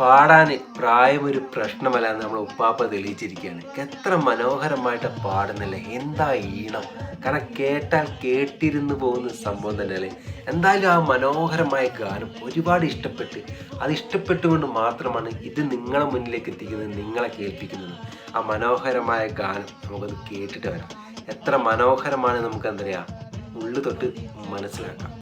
പാടാൻ പ്രായം ഒരു പ്രശ്നമല്ല എന്ന് നമ്മൾ ഉപ്പാപ്പ തെളിയിച്ചിരിക്കുകയാണ്. എത്ര മനോഹരമായിട്ട് പാടുന്നില്ല? എന്താ ഈണം? കാരണം കേട്ടാൽ കേട്ടിരുന്നു പോകുന്ന സംഭവം തന്നെയല്ലേ? എന്തായാലും ആ മനോഹരമായ ഗാനം ഒരുപാട് ഇഷ്ടപ്പെട്ട് അത് ഇഷ്ടപ്പെട്ടുകൊണ്ട് മാത്രമാണ് ഇത് നിങ്ങളെ മുന്നിലേക്ക് എത്തിക്കുന്നത് നിങ്ങളെ കേൾപ്പിക്കുന്നത്. ആ മനോഹരമായ ഗാനം നമുക്കത് കേട്ടിട്ട് വരാം. എത്ര മനോഹരമാണ് നമുക്ക് എന്താ പറയുക ഉള്ളു തൊട്ട് മനസ്സിലാക്കാം.